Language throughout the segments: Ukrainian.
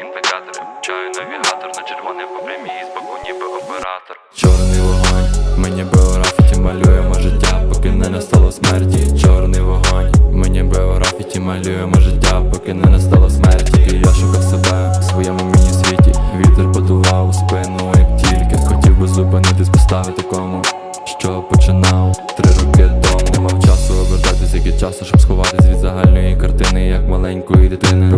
індикатори Включаю навігатор на червоний по прямій боку ніби оператор Чорний вогонь, мені графіті малюємо життя, поки не настало смерті. Чорний вогонь, мені графіті малюємо життя, поки не настало смерті. І я шукав себе в своєму міні-світі. Вітер подував у спину, як тільки хотів би зупинитись, поставити кому. Що починав три роки тому мав часу обертатись, як є часу, щоб сховатись від загальної картини, як маленької дитини.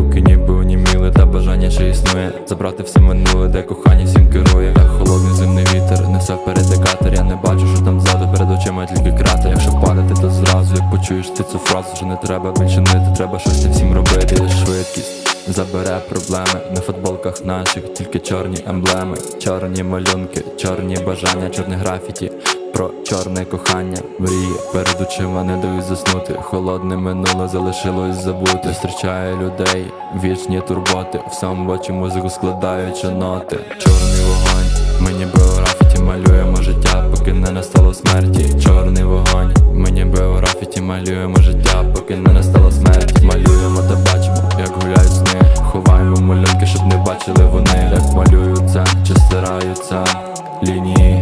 Забрати все минуле, де кохання всім керує. Як холодний зимний вітер, несе вперед декатор Я не бачу, що там ззаду перед очима тільки крати. Якщо падати, то зразу, як почуєш ти цю фразу, що не треба більше нити, треба щось не всім робити. Лиш швидкість забере проблеми на футболках наших, тільки чорні емблеми, чорні малюнки, чорні бажання, чорне графіті. Про чорне кохання, мрії перед очима не дають заснути. Холодне минуле залишилось забути. Зустрічає людей, вічні турботи. В самому бачу музику складаючи ноти. Чорний вогонь, мені графіті малюємо життя, поки не настало смерті. Чорний вогонь, мені графіті малюємо життя, поки не настало смерті. Малюємо та бачимо, як гуляють сни. Ховаємо малюнки, щоб не бачили вони, як малюються чи стираються лінії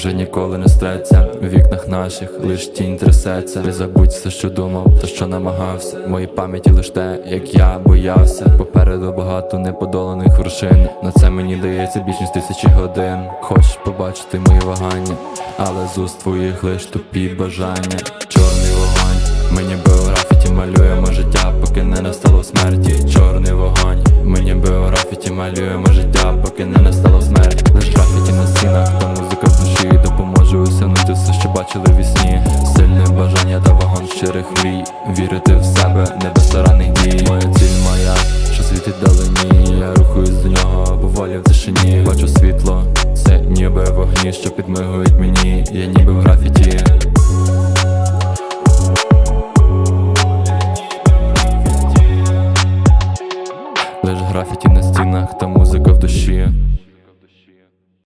вже ніколи не стреться. В вікнах наших лиш тінь трясеться. Не забудь все, що думав, та що намагався. В моїй пам'яті лиш те, як я боявся. Попереду багато неподоланих вершин. На це мені дається більш ніж тисячі годин. Хочеш побачити мої вагання, але з уст твоїх лиш тупі бажання. Чорний вогонь, мені графіті малюємо життя, поки не настало смерті. Чорний вогонь, мені графіті малюємо життя, поки не настало смерть. Лиш графіті на стінах, та щирих мрій, вірити в себе, не без стараних дій Моя ціль моя, що світить далині Я рухаюсь до нього, бувалі в тишині. Бачу світло, це ніби вогні, що підмигують мені, я ніби в графіті. Лиш графіті на стінах та музика в душі.